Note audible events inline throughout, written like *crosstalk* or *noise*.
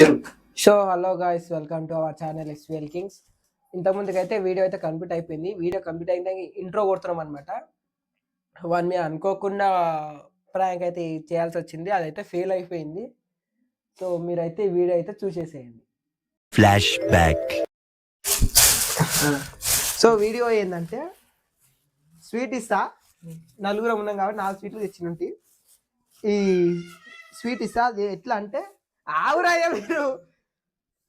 So hello guys welcome to our channel Excel Kings ఇంతకుముందుకు అయితే video అయితే complete అయిపోయింది. Video complete అయిన intro కొడుతున్నాం అనమాట వన్ మీ అనుకోకుండా ప్రాంక్ అయితే చేయాల్సి వచ్చింది. అదైతే ఫెయిల్ అయిపోయింది. సో మీరైతే వీడియో అయితే చూసేసేయండి. ఫ్లాష్ బ్యాక్ సో వీడియో ఏంటంటే స్వీట్ ఇస్తా నలుగురం ఉన్నాం కాబట్టి నాలుగు స్వీట్లు తెచ్చినట్టు ఈ స్వీట్ ఇస్తా ఎట్లా అంటే ఆవురాయ్యా మీరు?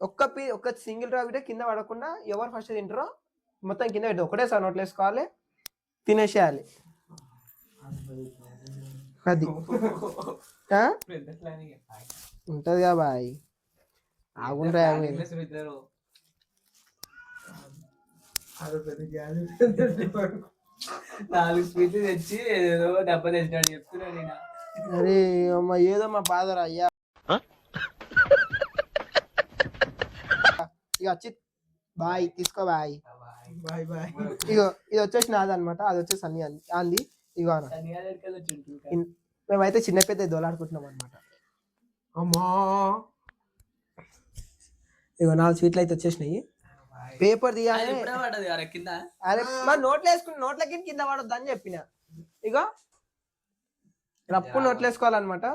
ఒక్క పీ ఒక్క సింగిల్ రా వీడియో కింద పడకుండా ఎవరు ఫస్ట్ తింటారో మొత్తం కింద పెట్టి ఒకటేసారి నోట్లు వేసుకోవాలి తినేసేయాలి. అది. ఆ? ఉంటదిగా బాయ్. ఆగుండ్రా నాలుగు స్వీట్లు తెచ్చి ఏదో డబ్బా తెచ్చినాడు చెప్తున్నాడు నేను. అరే అమ్మ ఏదో మా బాధరా అయ్యా. ఇక వచ్చి బాయ్ తీసుకో బాయ్. Bye bye. ఇగో ఇది వచ్చేసి నాదనమాట అది వచ్చేసి అన్ని అంది ఇగో మేమైతే చిన్న పెద్ద దోలాడుకుంటున్నాం అనమాట అమ్మా. ఇగో నాలుగు స్వీట్లు అయితే వచ్చేసినాయి. పేపర్ తీయాలి. అరే కింద అరే మరి నోట్లు వేసుకుని నోట్లకి కింద పడొద్దు అని చెప్పిన. ఇగో రప్పు నోట్లు వేసుకోవాలన్నమాట.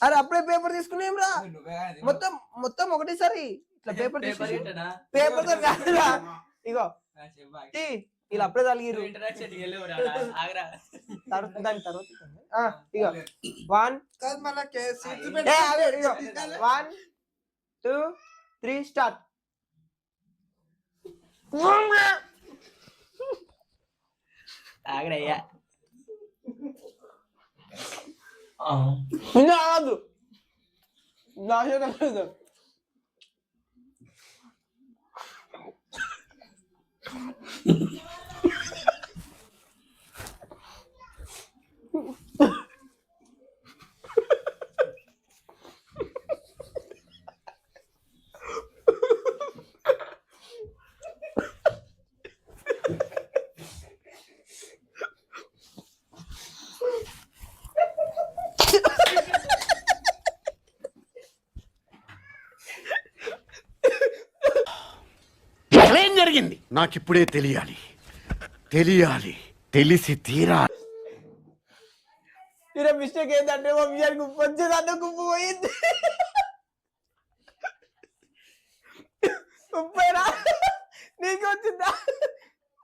అరే అప్పుడే పేపర్ తీసుకునేం రా? మొత్తం మొత్తం ఒకటేసారి ఇట్లా పేపర్ పేపర్ తీసి ఏంటనా పేపర్తో కాదురా. ఇగో తీ ఇలా అప్పుడే తలిగిరు ఇంటరాక్షన్ ఆగరా తర్వాత దాని తర్వాత ఆ, ఇగో one. One two three start. ఆగరా అయ్యా ఇంకా కాదు నా చేత లేదు. ఏం జరిగింది. నాకిప్పుడే తెలియాలి. తెలియాలి. తెలిసి తీరా ఈడ మిస్టేక్ ఏంటంటే మా విజయాన్ని ఉప్పు వచ్చేదాన్ని గుప్పు పోయింది. ఉప్పైనా నీకు వచ్చిందా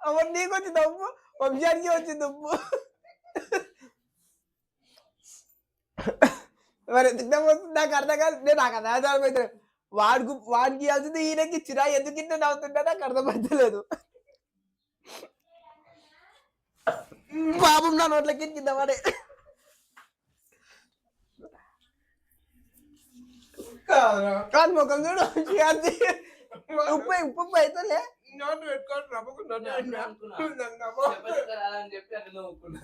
అమ్మ నీకు వచ్చిందా ఉప్పు వంశానికి వచ్చింది ఉప్పు. మరి ఎందుకు వస్తుంది? నాకు అర్థం కాదు. నేను నాకు అర్థం అర్థమైతే వాడికి వాడికి ఇవ్వాల్సింది ఈయనకి. ఇచ్చిరా ఎందుకు ఇంత నవ్వుతుంటా నాకు అర్థమైతలేదు. పాపం నా నోట్లకి కింద పడే కాదు ముఖం చూడు ఉప్పు ఉప్పు ఉప్పు అవుతుందిలే అని చెప్పి అట్లా నవ్వుకున్నా.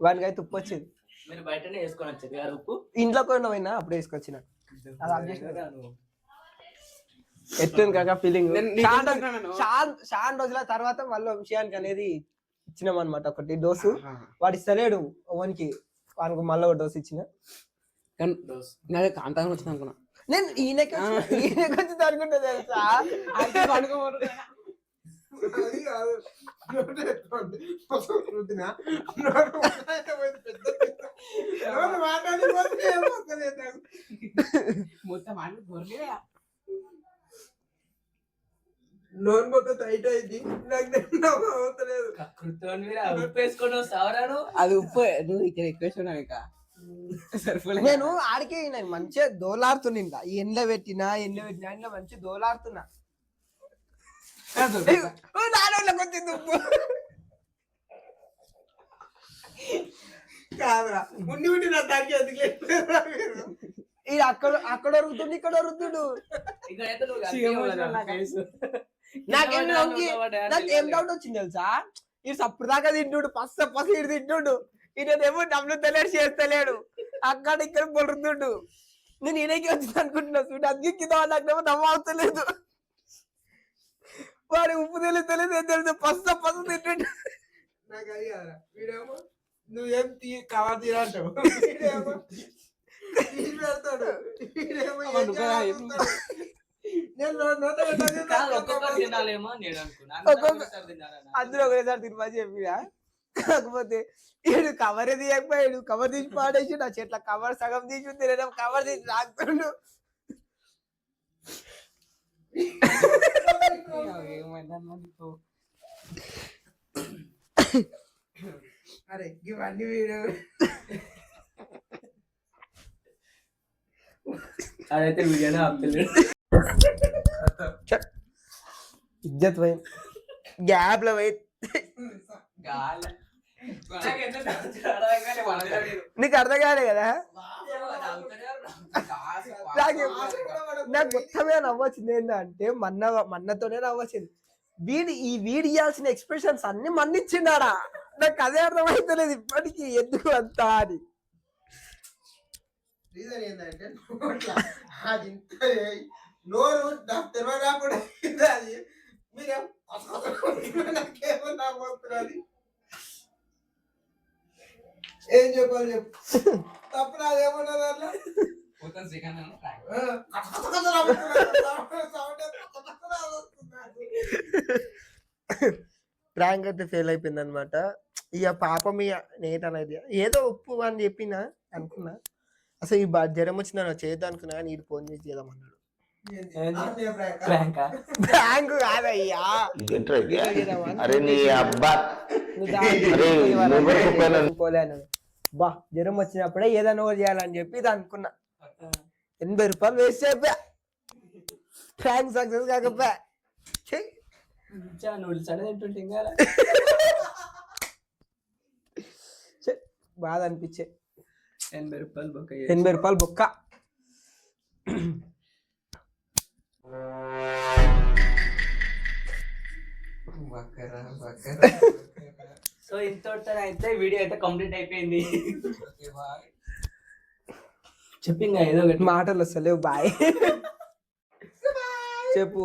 వానికి అయితే ఉప్పు వచ్చింది. మీరు బయటనే వేసుకొని వచ్చారు గారు ఉప్పు ఇంట్లో కూడా పోయినా అప్పుడు వేసుకొచ్చిన. అది ఎట్లుంది కాక ఫీలింగ్ చాలా రోజుల తర్వాత మళ్ళీ విషయానికి అనేది ఇచ్చినాం అనమాట ఒకటి డోసు. వాడు ఇస్తలేడు ఓన్కి. వానికి మళ్ళీ ఒక డోసు ఇచ్చిన. నాదే కాంతారం వచ్చింది అనుకున్నా. నేను ఈయనకి వచ్చి- ఈయనకి వచ్చింది అనుకుంటా తెలుసా? *laughs* మొత్తం అన్ని గొర్రెలే. నోన్ మొత్తం టైట్ అయింది. నాకు అవుతలేదు కృత్యం మీరు? ఉప్పు వేసుకొని వస్తావరాను అది ఉప్పు. నువ్వు ఇక్కడ ఎక్కువ ఇంకా. నేను ఆడికే మంచిగా దోలాడుతున్నా ఇంకా ఈ ఎండ పెట్టినా ఎండ పెట్టినా ఇంట్లో మంచిగా దోలాడుతున్నా. వచ్చింది ఉప్పు కాదురా ఉండి ఉండి నా దానికి ఎందుకు? ఇది అక్కడ అక్కడ అరుగుతుండు ఇక్కడ కదా నాకు. కింద డౌట్ వచ్చింది తెలుసా? ఇది సప్పుడు దాకా తింటుడు పస్స పస ఇటు తింటుడు. ఈయనేమో డబ్బులు తెలియడు చేస్తలేడు అక్కడ ఇక్కడ పొడుతుండు నేను ఈయనకి వచ్చింది అనుకుంటున్నా చూడు అందుకే కింద నాకేమో నవ్వు అవుతలేదు. వాడి ఉప్పు తెలియదు తెలియదు ఏం తెలుసు? పస్స పస తింటుండు. నాకు అది కాదురా. వీడేమో నువ్వేం తీ కవర్ తీరంటావు *laughs* పెడతాడు. అందరూ ఒకరేసారి తిరుమా చెప్పినా? కాకపోతే ఈడు కవర్ తీయకపోయాడు కవర్ తీసి పాడేసి నా చెట్ల కవర్ సగం తీసి తినడం కవర్ తీసి రాకుతుండు. ఏమైందన్నా నీకు? అరే ఇవన్నీ వీడు. అదైతే వీడియోనే ఆపుతలేడు. ఇజ్జత్ పోయి. గ్యాప్లో పోయి. నాకు అర్థం కాలే కదా. నాకు మొత్తమే నవ్వొచ్చింది. ఏంటంటే మన్న మన్నతోనే నవ్వొచ్చింది. వీడి ఈ వీడి ఇవ్వాల్సిన ఎక్స్ప్రెషన్స్ అన్ని మన్నిచ్చిండాడా నాకు అదే అర్థమైతలేదు ఇప్పటికీ. ఎందుకు అంత అని. రీజన్ ఏంటంటే అది ఇంత నోరు నాకు రాకుండా అయింది అది? మీరేం నాకేమో నాకు వస్తున్నది ఏం చెప్పాలి చెప్పు. తప్పు నాదేమన్నా దాంట్లో. సౌండ్ ప్రాంక్ అయితే ఫెయిల్ అయిపోయింది అనమాట ఇక పాపం ఇక నేట్ అనేది. ఏదో ఉప్పు అని చెప్పిన అనుకున్నా. అసలు ఈ జ్వరం వచ్చిందని చేద్దాం అనుకున్నా కానీ ఇది ఫోన్ చేసి చేద్దామన్నాడు ప్రాంక్. కాదయ్యా. అరే నీ అబ్బా. బా జ్వరం వచ్చినప్పుడే ఏదైనా ఒకటి చేయాలని చెప్పి ఇది అనుకున్నా. ఎనభై రూపాయలు వేస్ట్ అయిపోయా. Prank success కాకపోయా. నూడిల్స్ అనేది తింటుంటే ఇంకా. బాధ అనిపించే ఎనభై రూపాయలు బొక్క ఎనభై రూపాయలు బొక్క. సో ఇంతటితో అయితే వీడియో అయితే కంప్లీట్ అయిపోయింది ఓకే, బాయ్. చెప్పింగా ఏదో ఒకటి మాటలు వస్తలేవు బాయ్ చెప్పు